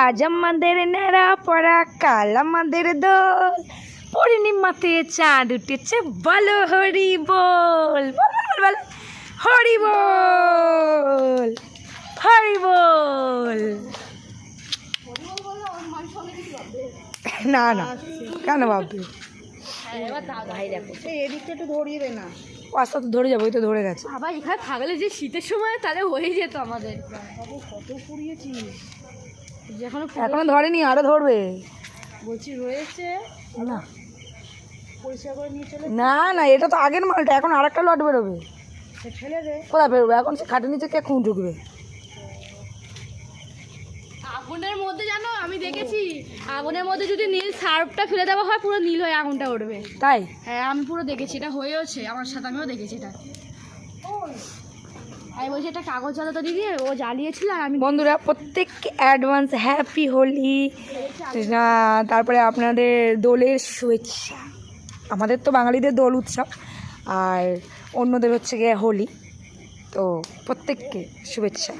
আজ আমাদের নেড়া পড়া কাল আমাদের দোল। পূর্ণিমাতে চাঁদ উঠেছে বলো হরি বল। বল হরি বল। হরি বল। না না কেন ভাববে? আস্তে আস্তে ধরে যাব ওই তো ধরে গেছে। আবার এখানে থাকলে যে শীতের সময় তাহলে হয়ে যেত আমাদের। কত পুড়িয়েছিস এখনও ধরেনি আরও ধরবে। বলছি রয়েছে। না। পরিষ্কার করে নিয়ে চলে না না এটা তো আগের মালটা এখন আরেকটা লট বেরোবে। ফেলে দে। কোথায় বেরোবে? এখন সে খাটের নিচে কে খুঁ ঢুকবে? আগুনের মধ্যে জানো আমি দেখেছি আগুনের মধ্যে যদি নীল সার্ফটা ফেলে দেওয়া হয় পুরো নীল হয়ে আগুনটা উঠবে। তাই? হ্যাঁ আমি পুরো দেখেছি এটা হয়েওছে আমার সাথে আমিও দেখেছি এটা। আমি বলছি একটা কাগজ জ্বালাতো দিদি ও জ্বালিয়েছিল আর আমি বন্ধুরা প্রত্যেককে অ্যাডভান্স হ্যাপি হোলি। তারপরে আপনাদের দোলের শুভেচ্ছা। আমাদের তো বাঙালিদের দোল উৎসব আর অন্যদের হচ্ছে গিয়ে হোলি। তো প্রত্যেককে শুভেচ্ছা।